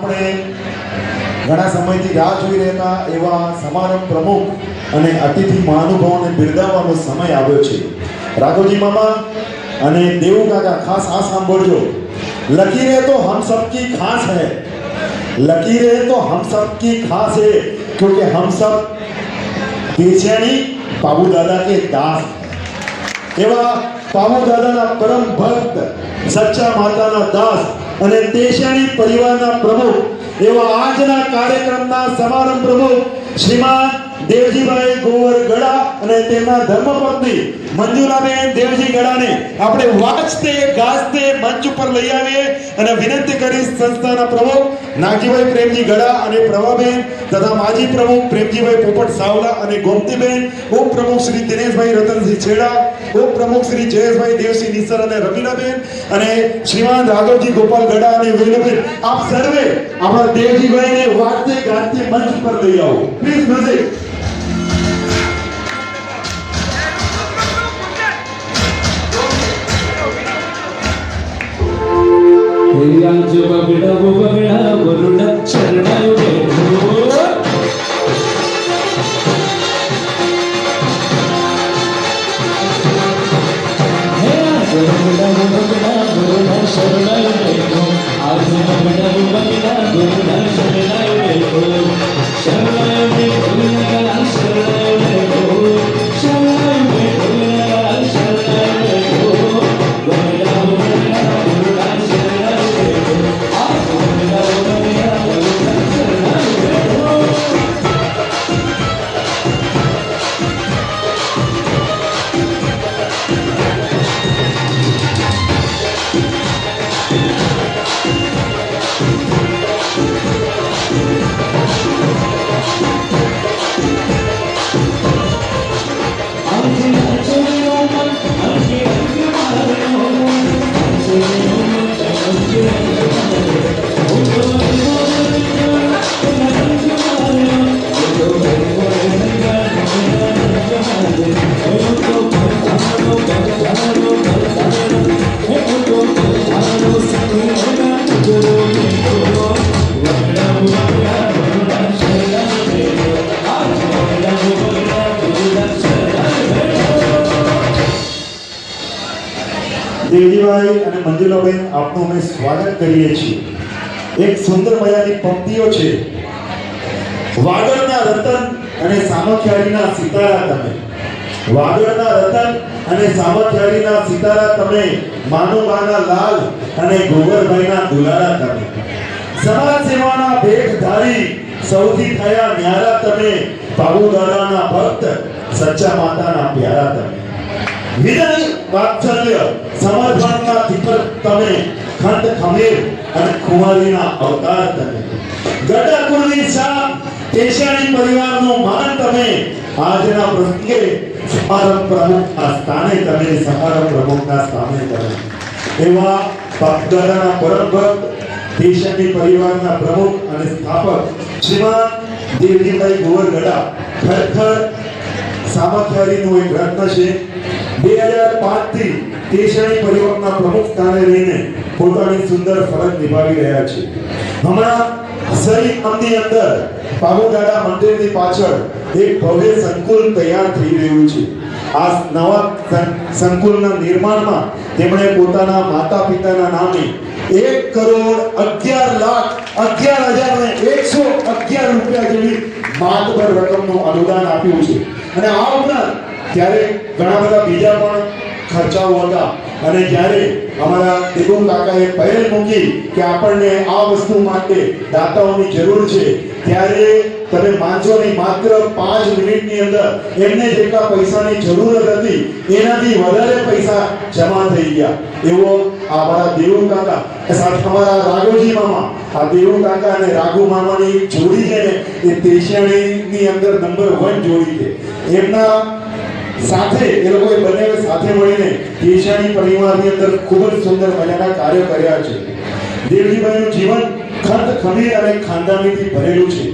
આપણે ઘણા સમયથી રાહ જોઈ રહેતા એવા સમારંભ પ્રમુખ અને અતિથિ મહાનુભાવોને બિરદાવવાનો સમય આવ્યો છે. રાઘોજી મામા અને દેવુ કાકા, ખાસ આ સાંભળજો. લકી રહે તો હમ સબકી ખાસ હૈ. લકી રહે તો હમ સબકી ખાસ હૈ, ક્યોંકિ હમ સબ બેચેણી બાબુ દાદા કે દાસ. એવા બાબુ દાદાના પરમ ભક્ત, સચ્ચા માતાના દાસ અને દેશાણી પરિવારના પ્રમુખ એવા આજના કાર્યક્રમના સમારંભ પ્રમુખ શ્રીમાન દેવજીભાઈ ગોવર ગડા અને તેમના ધર્મપત્ની મંજુલાબેન દેવજી ગડાને આપણે વાંચતે ગાજતે મંચ ઉપર લઈ આવીએ અને વિનંતી કરી સંસ્થાના પ્રમુખ નાગજીભાઈ પ્રેમજી ગડા અને પ્રભાબેન તથા માજી પ્રમુખ પ્રેમજીભાઈ પોપટ સાવલા અને ગોમતીબેન, ઉપપ્રમુખ શ્રી દિનેશભાઈ રતનસિંહ છેડા ઉપપ્રમુખ શ્રી જયેશભાઈ દેવસિંહ નિસર અને રમીલાબેન અને શ્રીમાન રાઘવજી ગોપાલ ગડા અને વેલબેન આપ સર્વે આપણા દેવજીભાઈને વાતે ગાતે મંચ પર લઈ આવો. પ્લીઝ મ્યુઝિક ಿರಾಜ ಬಬಿಡ ಬಬಿಡ ಬರುಡ ಶರಣಯು દેવજીભાઈ અને મંજુલાબેન, આપનું અમે સ્વાગત કરીએ છીએ. એક સુંદર મજાની પંક્તિઓ છે. વાગડના રતન અને સામખિયાળીના સિતારા તમે. વાગડના રતન અને સામખિયાળીના સિતારા તમે માનવબાના લાલ અને ગોવરભાઈના દુલારા તમે. સમાજ સેવાના ભેખધારી સૌથી થયા ન્યારા તમે બાબુ ભક્ત, સચ્ચા માતાના પ્યારા તમે. વિનય વાત્સલ્ય સમર્પણના દીપક તમે ખંડ ખમીર અને ખુમારીના અવતાર તમે ગડા કુળની પેશાણી પરિવારનું માન તમે આજના પ્રસંગે સમારંભ પ્રમુખના સ્થાને તમે સમારંભ પ્રમુખના સ્થાને તમે એવા બાપદાદાના પરમ ભક્ત પરિવારના પ્રમુખ અને સ્થાપક શ્રીમાન દેવજીભાઈ ગોવરગડા ખરેખર સામખિયારીનું એક રત્ન છે સંકુલના નિર્માણમાં તેમણે પોતાના માતા પિતાના નામે એક કરોડ અગિયાર લાખ, અગિયાર હજાર ને એકસો અગિયાર રૂપિયા જેવી માતબર રકમનું અનુદાન આપ્યું છે. અને આ ઉપરાંત ત્યારે ઘણા બધા બીજા પણ ખર્ચાઓ હતા. અને જ્યારે અમારા દિગુમ કાકાએ પહેલ મૂકી કે આપણને આ વસ્તુ માટે દાતાઓની જરૂર છે, ત્યારે તમે માનશો નહીં, માત્ર પાંચ મિનિટની અંદર એમને જેટલા પૈસાની જરૂરત હતી, એનાથી વધારે પૈસા જમા થઈ ગયા. એવો અમારા દેવું કાકા સાથે અમારા રાઘુજી મામા, આ દેવું કાકા અને રાઘુ મામાની જોડી છે ને, એ તેશિયાણીની અંદર નંબર વન જોડી છે. એમના સાથે એ લોકોએ બંને સાથે મળીને કેશાની પરિવારની અંદર ખૂબ જ સુંદર મજાના કાર્યો કર્યા છે. દેવજીભાઈનું જીવન ખંત ખમીર અને ખાનદાનીથી ભરેલું છે.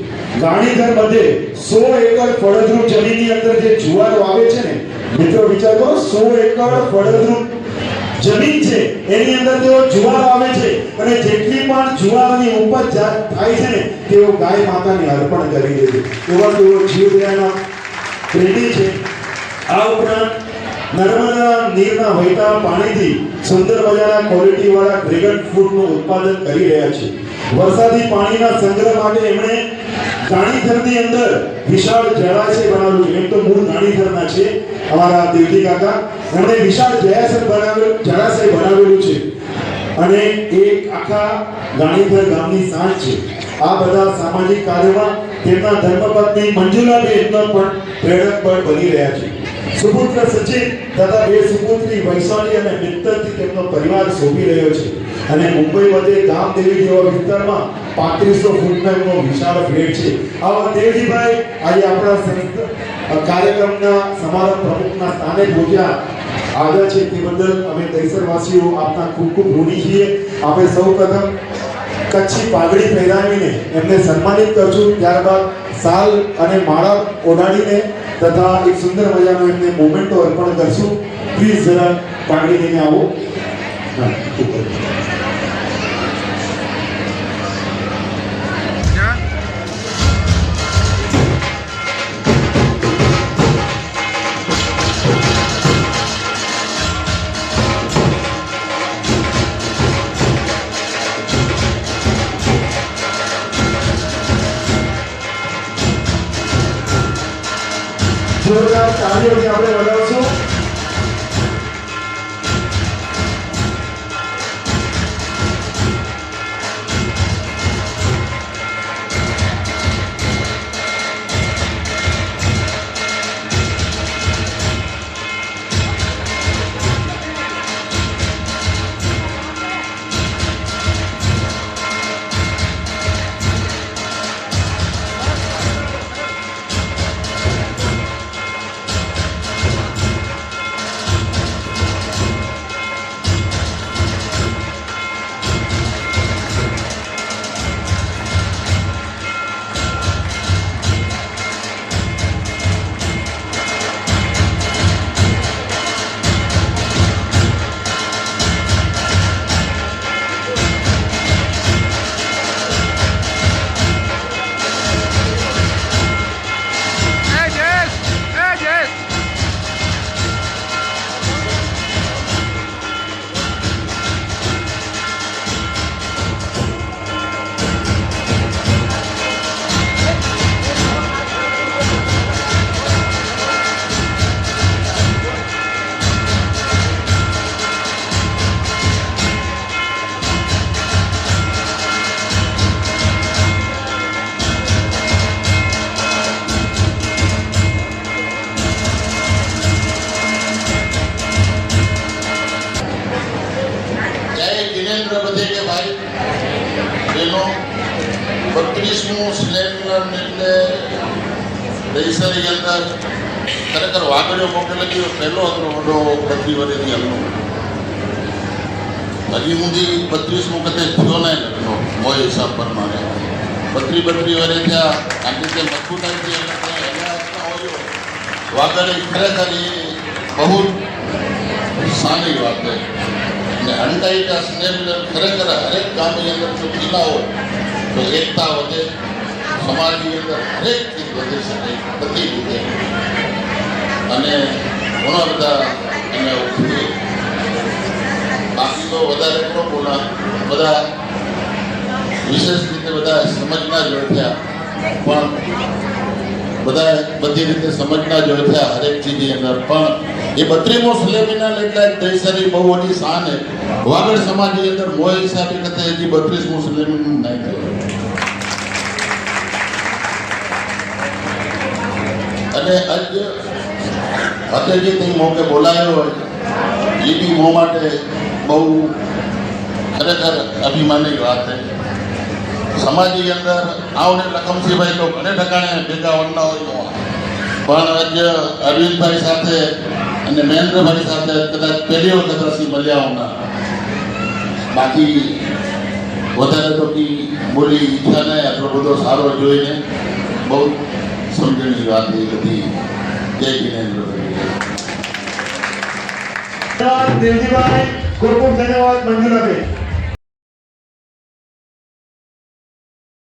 ગાણીધર બધે સો એકર ફળદ્રુપ જમીનની અંદર જે જુવાર વાવે છે ને, મિત્રો વિચાર કરો, સો એકર ફળદ્રુપ જમીન છે, એની અંદર તેઓ જુવાર આવે છે અને જેટલી પણ જુવારની ઉપજ થાય છે ને, તેઓ ગાય માતાને અર્પણ કરી દે છે. એવા તેઓ જીવદયાના પ્રેમી છે. આ ઉપરાંત નર્મદા નીરના વહેતા પાણીથી સુંદર મજાના ક્વોલિટી વાળા ડ્રેગન ફ્રૂટનું ઉત્પાદન કરી રહ્યા છે. વરસાદી પાણીના સંગ્રહ માટે એમણે ગાણીધરની અંદર વિશાળ જળાશય બનાવ્યું એમ તો મૂળ ગાણીધરના છે અમારા દેવજી કાકા. એમણે વિશાળ જળાશય બનાવેલું જળાશય બનાવેલું છે. અને એ આખા ગાણીધર ગામની સાંજ છે. આ બધા સામાજિક કાર્યમાં તેમના ધર્મપત્ની મંજુલાબેનનો પણ પ્રેરક બળ બની રહ્યા છે. સુપુત્ર સચિન તથા બે સુપુત્રી વૈશાલી અને મિત્તરથી તેમનો પરિવાર શોભી રહ્યો છે. અને મુંબઈ વચ્ચે ગામદેવી જેવા વિસ્તારમાં પાંત્રીસો ફૂટનો એમનો વિશાળ ફ્લેટ છે. આવા દેવજીભાઈ આજે આપણા કાર્યક્રમના સમારંભ પ્રમુખના સ્થાને પહોંચ્યા. આગળ છે તે બદલ અમે દહીસરવાસીઓ આપના ખૂબ ખૂબ ઋણી છીએ. આપણે સૌ પ્રથમ કચ્છી પાઘડી પહેરાવીને એમને સન્માનિત કરશું. ત્યારબાદ સાલ અને માળા ઓઢાડીને તથા એક સુંદર મજાનો એમને મોમેન્ટો અર્પણ કરશું. પ્લીઝ જરા પાઘડી લઈને આવો. હા, જોરદાર તાળીઓથી આપણે વધાવશું સિલેન્ડર એટલે દહીસરી અંદર ખરેખર વાગડ્યો મોકલેલી પહેલો હતો મોટો બત્રી વર્ષથી અગ્નો હજી સુધી બત્રીસ વખતે થયો નહીં લગ્નો મોય હિસાબ પ્રમાણે બત્રી બત્રી વર્ષ ત્યાં આટલી તે મજબૂતાઈથી વાગડે ખરેખર એ બહુ સારી વાત છે અને હંડાઈટા સ્નેહ ખરેખર હરેક ગામની અંદર જો ખીલાઓ તો એકતા વધે સમાજની અંદર હરેક ચીજ વધી શકે બધી રીતે. અને ઘણા બધા એને બાકી તો વધારે ન બધા વિશેષ રીતે બધા સમજના જોડ્યા પણ બધા બધી રીતે સમજના જોડ્યા હરેક ચીજની અંદર. પણ એ બત્રીમો સલેમીના એક દૈસરી બહુ મોટી શાન છે. વાગડ સમાજની અંદર મોય હિસાબે કતે હજી બત્રીસમો સલેમીનું નહીં થયું અને અજ કંઈ મોકે બોલાયો હોય એ બી મો માટે બહુ ખરેખર અભિમાનની વાત છે. સમાજની અંદર આવને લખમસિંહભાઈ તો ઘણે ઠકાણે ભેગા વનના હોય પણ અજ્ય અરવિંદભાઈ સાથે અને મહેન્દ્રભાઈ સાથે કદાચ પહેલી વખત રસી મળ્યા હોના બાકી વધારે તો બોલી ઈચ્છા નહીં, આટલો બધો સારો જોઈને બહુ સમજણની વાત એ બધી જય જિનેન્દ્રભાઈ ધન્યવાદ દેવજીભાઈ ખૂબ ખૂબ ધન્યવાદ મંજુલાબેન